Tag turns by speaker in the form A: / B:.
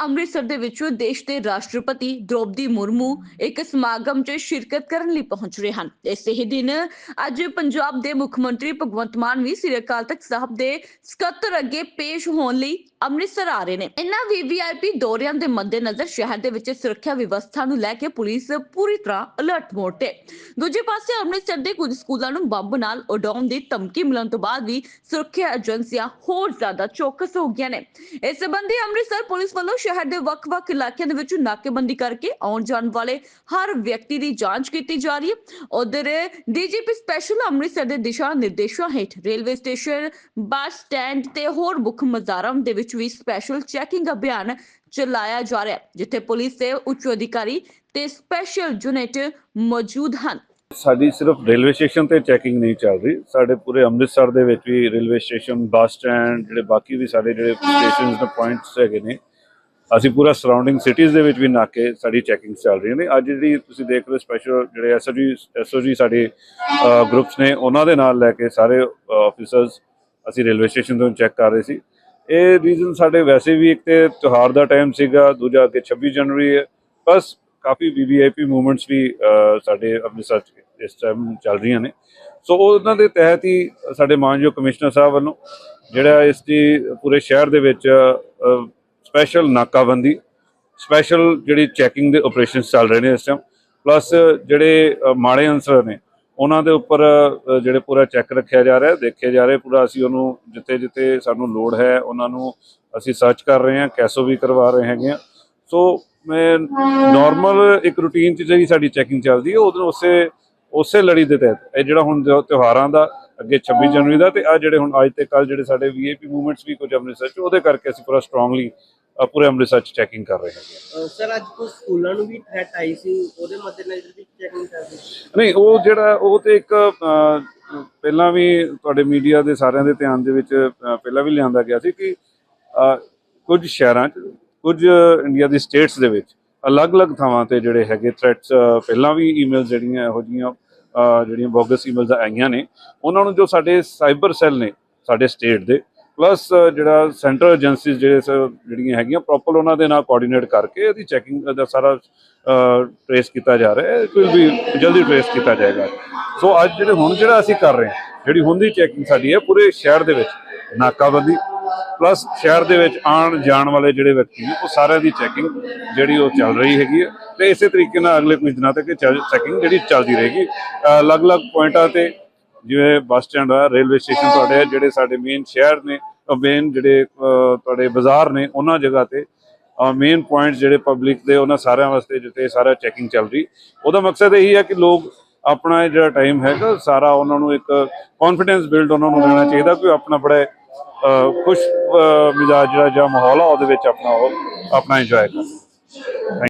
A: ਅੰਮ੍ਰਿਤਸਰ ਦੇ ਵਿੱਚ ਦੇਸ਼ ਦੇ ਰਾਸ਼ਟਰਪਤੀ ਦ੍ਰੋਪਦੀ ਮੁਰਮੂ ਇੱਕ ਸਮਾਗਮ 'ਚ ਸ਼ਿਰਕਤ ਕਰਨ ਲਈ ਪਹੁੰਚ ਰਹੇ ਹਨ। ਇਸੇ ਹੀ ਦਿਨ ਅੱਜ ਪੰਜਾਬ ਦੇ ਮੁੱਖ ਮੰਤਰੀ ਭਗਵੰਤ ਮਾਨ ਵੀ ਸ੍ਰੀ ਅਕਾਲ ਤਖਤ ਸਾਹਿਬ ਦੇ ਸਕੱਤਰ ਅੱਗੇ ਪੇਸ਼ ਹੋਣ ਲਈ ਅੰਮ੍ਰਿਤਸਰ ਆ ਰਹੇ ਨੇ। ਇਹਨਾਂ ਵੀਵੀਆਈਪੀ ਦੌਰਿਆਂ ਦੇ ਮੱਦੇਨਜ਼ਰ ਸ਼ਹਿਰ ਦੇ ਵਿੱਚ ਸੁਰੱਖਿਆ ਵਿਵਸਥਾ ਨੂੰ ਲੈ ਕੇ ਪੁਲਿਸ ਪੂਰੀ ਤਰ੍ਹਾਂ ਅਲਰਟ ਮੋਡ ਤੇ। ਦੂਜੇ ਪਾਸੇ ਅੰਮ੍ਰਿਤਸਰ ਦੇ ਕੁਝ ਸਕੂਲਾਂ ਨੂੰ ਬੰਬ ਨਾਲ ਉਡਾਉਣ ਦੀ ਧਮਕੀ ਮਿਲਣ ਤੋਂ ਬਾਅਦ ਵੀ ਸੁਰੱਖਿਆ ਏਜੰਸੀਆਂ ਹੋਰ ਜ਼ਿਆਦਾ ਚੌਕਸ ਹੋ ਗਈਆਂ ਨੇ। ਇਸ ਸੰਬੰਧੀ ਅੰਮ੍ਰਿਤਸਰ ਪੁਲਿਸ ਵੱਲੋਂ ਸ਼ਹਿਰ ਦੇ ਵੱਖ-ਵੱਖ ਇਲਾਕਿਆਂ ਦੇ ਵਿੱਚ ਨਾਕੇਬੰਦੀ ਕਰਕੇ ਆਉਣ ਜਾਣ ਵਾਲੇ ਹਰ ਵਿਅਕਤੀ ਦੀ ਜਾਂਚ ਕੀਤੀ ਜਾ ਰਹੀ ਹੈ। ਉਧਰ ਡੀਜੀਪੀ ਸਪੈਸ਼ਲ ਅੰਮ੍ਰਿਤਸਰ ਦੇ ਦਿਸ਼ਾ ਨਿਰਦੇਸ਼ਾਂ ਹੇਠ ਰੇਲਵੇ ਸਟੇਸ਼ਨ, ਬੱਸ ਸਟੈਂਡ ਤੇ ਹੋਰ ਮੁੱਖ ਮਜ਼ਾਰਾਂ ਦੇ ਵਿੱਚ ਵੀ ਸਪੈਸ਼ਲ ਚੈਕਿੰਗ ਅਭਿਆਨ ਚਲਾਇਆ ਜਾ ਰਿਹਾ ਹੈ, ਜਿੱਥੇ ਪੁਲਿਸ ਦੇ ਉੱਚ ਅਧਿਕਾਰੀ ਤੇ ਸਪੈਸ਼ਲ ਯੂਨਿਟ ਮੌਜੂਦ ਹਨ।
B: ਸਾਡੀ ਸਿਰਫ ਰੇਲਵੇ ਸਟੇਸ਼ਨ ਤੇ ਚੈਕਿੰਗ ਨਹੀਂ ਚੱਲ ਰਹੀ। ਸਾਡੇ ਪੂਰੇ ਅੰਮ੍ਰਿਤਸਰ ਦੇ ਵਿੱਚ ਵੀ ਰੇਲਵੇ ਸਟੇਸ਼ਨ ਬੱਸ ਸਟੈਂਡ ਜਿਹੜੇ ਬਾਕੀ ਵੀ ਸਾਡੇ ਜਿਹੜੇ ਸਟੇਸ਼ਨਸ ਦੇ ਪੁਆਇੰਟਸ ਹੈਗੇ ਨੇ, ਅਸੀਂ ਪੂਰਾ ਸਰਾਊਂਡਿੰਗ ਸਿਟੀਜ਼ ਦੇ ਵਿੱਚ ਵੀ ਨਾਕੇ ਸਾਡੀ ਚੈਕਿੰਗ ਚੱਲ ਰਹੀ ਨੇ। ਅੱਜ ਜਿਹੜੀ ਤੁਸੀਂ ਦੇਖ ਰਹੇ ਸਪੈਸ਼ਲ ਜਿਹੜੇ ਐਸਓਜੀ ਐਸਓਜੀ ਸਾਡੇ ਗਰੁੱਪਸ ਨੇ, ਉਹਨਾਂ ਦੇ ਨਾਲ ਲੈ ਕੇ ਸਾਰੇ ਆਫੀਸਰਸ ਅਸੀਂ ਰੇਲਵੇ ਸਟੇਸ਼ਨ ਤੋਂ ਚੈੱਕ ਕਰ ਰਹੇ ਸੀ। ਇਹ ਰੀਜ਼ਨ ਸਾਡੇ ਵੈਸੇ ਵੀ ਇੱਕ ਤੇ ਤਿਉਹਾਰ ਦਾ ਟਾਈਮ ਸੀਗਾ, ਦੂਜਾ ਕਿ 26 ਜਨਵਰੀ ਹੈ। ਬਸ ਕਾਫੀ ਵੀਵੀਆਈਪੀ ਮੂਵਮੈਂਟਸ ਵੀ ਸਾਡੇ ਅੰਮ੍ਰਿਤਸਰ 'ਚ ਇਸ ਟਾਈਮ ਚੱਲ ਰਹੀਆਂ ਨੇ। ਸੋ ਉਹਨਾਂ ਦੇ ਤਹਿਤ ਹੀ ਸਾਡੇ ਮਾਨਯੋਗ ਕਮਿਸ਼ਨਰ ਸਾਹਿਬ ਵੱਲੋਂ ਜਿਹੜਾ ਇਸ ਦੀ ਪੂਰੇ ਸ਼ਹਿਰ ਦੇ ਵਿੱਚ ਸਪੈਸ਼ਲ ਨਾਕਾਬੰਦੀ ਸਪੈਸ਼ਲ ਜਿਹੜੀ ਚੈਕਿੰਗ ਦੇ ਆਪਰੇਸ਼ਨਸ ਚੱਲ ਰਹੇ ਨੇ ਇਸ ਟਾਈਮ ਪਲੱਸ ਜਿਹੜੇ ਮਾੜੇ ਅਨਸਰ ਨੇ ਉਹਨਾਂ ਦੇ ਉੱਪਰ ਜਿਹੜੇ ਪੂਰਾ ਚੈੱਕ ਰੱਖਿਆ ਜਾ ਰਿਹਾ ਦੇਖਿਆ ਜਾ ਰਿਹਾ ਪੂਰਾ ਅਸੀਂ ਉਹਨੂੰ ਜਿੱਥੇ ਜਿੱਥੇ ਸਾਨੂੰ ਲੋੜ ਹੈ, ਉਹਨਾਂ ਨੂੰ ਅਸੀਂ ਸਰਚ ਕਰ ਰਹੇ ਹਾਂ, ਕੈਸੋ ਵੀ ਕਰਵਾ ਰਹੇ ਹੈਗੇ ਆ ਸੋ ਮੈਂ ਨਾਰਮਲ ਇੱਕ ਰੂਟੀਨ ਚ ਜਿਹੜੀ ਸਾਡੀ ਚੈਕਿੰਗ ਚੱਲਦੀ ਹੈ, ਉਹਦੇ ਉਸੇ ਉਸੇ ਲੜੀ ਦੇ ਤਹਿਤ, ਇਹ ਜਿਹੜਾ ਹੁਣ ਤਿਉਹਾਰਾਂ ਦਾ, ਅੱਗੇ 26 ਜਨਵਰੀ ਦਾ ਤੇ ਆ ਜਿਹੜੇ ਹੁਣ ਅੱਜ ਤੇ ਕੱਲ ਜਿਹੜੇ ਸਾਡੇ ਵੀਆਈਪੀ ਮੂਵਮੈਂਟਸ ਵੀ ਕੁਝ ਅੰਮ੍ਰਿਤਸਰ ਚ ਉਹਦੇ ਕਰਕੇ ਅਸੀਂ ਪੂਰਾ ਸਟਰੋਂਗਲੀ ਪੂਰੇ ਅੰਮ੍ਰਿਤਸਰ ਚ ਚੈਕਿੰਗ ਕਰ ਰਹੇ ਹਾਂ
C: ਸਰ ਅੱਜ ਕੁਝ ਸਕੂਲਾਂ ਨੂੰ ਵੀ ਥ੍ਰੈਟ ਆਈ ਸੀ? ਉਹਦੇ ਮੱਦੇਨਜ਼ਰ ਵੀ ਚੈਕਿੰਗ ਕਰਦੇ
B: ਨਹੀਂ ਉਹ ਜਿਹੜਾ ਉਹ ਤੇ ਇੱਕ ਅਹ, ਪਹਿਲਾਂ ਵੀ ਤੁਹਾਡੇ ਮੀਡੀਆ ਦੇ ਸਾਰਿਆਂ ਦੇ ਧਿਆਨ ਦੇ ਵਿੱਚ ਅਹ, ਪਹਿਲਾਂ ਵੀ ਲਿਆਂਦਾ ਗਿਆ ਸੀ ਕਿ ਅਹ, ਕੁਝ ਸ਼ਹਿਰਾਂ 'ਚ ਕੁਝ ਇੰਡੀਆ ਦੀ ਸਟੇਟਸ ਦੇ ਵਿੱਚ ਅਲੱਗ-ਅਲੱਗ ਥਾਵਾਂ ਤੇ ਜਿਹੜੇ ਹੈਗੇ ਥ੍ਰੈਟਸ ਪਹਿਲਾਂ ਵੀ ਈਮੇਲਸ ਜਿਹੜੀਆਂ ਇਹੋ ਜਿਹੀਆਂ ਅਹ, ਜਿਹੜੀਆਂ ਬੋਗਸ ਈਮੇਲਸ ਆਈਆਂ ਨੇ ਉਹਨਾਂ ਨੂੰ ਜੋ ਸਾਡੇ ਸਾਈਬਰ ਸੈੱਲ ਨੇ ਸਾਡੇ ਸਟੇਟ ਦੇ ਪਲੱਸ ਜਿਹੜਾ ਸੈਂਟਰਲ ਏਜੰਸੀਜ਼ ਜਿਹੜੇ ਸ- ਜਿਹੜੀਆਂ ਹੈਗੀਆਂ ਪ੍ਰੋਪਰ ਉਹਨਾਂ ਦੇ ਨਾਲ ਕੋਆਰਡੀਨੇਟ ਕਰਕੇ ਇਹਦੀ ਚੈਕਿੰਗ ਦਾ ਸਾਰਾ ਟ੍ਰੇਸ ਕੀਤਾ ਜਾ ਰਿਹਾ ਹੈ। ਇਟ ਵੀ ਜਲਦੀ ਟ੍ਰੇਸ ਕੀਤਾ ਜਾਏਗਾ। ਸੋ ਅੱਜ ਜਿਹੜੇ ਹੁਣ ਜਿਹੜਾ ਅਸੀਂ ਕਰ ਰਹੇ ਹਾਂ, ਜਿਹੜੀ ਹੁਣ ਦੀ ਚੈਕਿੰਗ ਸਾਡੀ ਹੈ, ਪੂਰੇ ਸ਼ਹਿਰ ਦੇ ਵਿੱਚ, ਨਾਕਾਬੰਦੀ ਪਲੱਸ ਸ਼ਹਿਰ ਦੇ ਵਿੱਚ ਆਉਣ ਜਾਣ ਵਾਲੇ ਜਿਹੜੇ ਵਿਅਕਤੀ ਨੇ, ਉਹ ਸਾਰਿਆਂ ਦੀ ਚੈਕਿੰਗ ਜਿਹੜੀ ਉਹ ਚੱਲ ਰਹੀ ਹੈਗੀ ਹੈ। ਤੇ ਇਸੇ ਤਰੀਕੇ ਨਾਲ ਅਗਲੇ ਕੁਝ ਦਿਨਾਂ ਤੱਕ ਚੈਕਿੰਗ ਜਿਹੜੀ ਚੱਲਦੀ ਰਹੇਗੀ। ਅਲੱਗ-ਅਲੱਗ ਪੁਆਇੰਟਾਂ ਤੇ ਜਿਵੇਂ ਬੱਸ ਸਟੈਂਡ ਆ ਰੇਲਵੇ ਸਟੇਸ਼ਨ ਤੁਹਾਡੇ ਆ, ਜਿਹੜੇ ਸਾਡੇ ਮੇਨ ਸ਼ਹਿਰ ਨੇ ਮੇਨ ਜਿਹੜੇ ਤੁਹਾਡੇ ਬਾਜ਼ਾਰ ਨੇ ਉਹਨਾਂ ਜਗ੍ਹਾ ਤੇ ਮੇਨ ਪੁਆਇੰਟਸ ਜਿਹੜੇ ਪਬਲਿਕ ਦੇ ਉਹਨਾਂ ਸਾਰਿਆਂ ਵਾਸਤੇ ਜਿੱਥੇ ਸਾਰਾ ਚੈਕਿੰਗ ਚੱਲ ਰਹੀ। ਉਹਦਾ ਮਕਸਦ ਇਹੀ ਹੈ ਕਿ ਲੋਕ ਆਪਣਾ ਜਿਹੜਾ ਟਾਈਮ ਹੈਗਾ ਸਾਰਾ ਉਹਨਾਂ ਨੂੰ ਇੱਕ ਕੌਨਫੀਡੈਂਸ ਬਿਲਡ ਉਹਨਾਂ ਨੂੰ ਦੇਣਾ ਚਾਹੀਦਾ ਕਿ ਆਪਣਾ ਬੜਾ ਖੁਸ਼ ਮਿਜਾਜ ਜਿਹੜਾ ਜਾਂ ਮਾਹੌਲ ਆ ਉਹਦੇ ਵਿੱਚ ਆਪਣਾ ਉਹ ਆਪਣਾ ਇੰਜੋਏ ਕਰਨ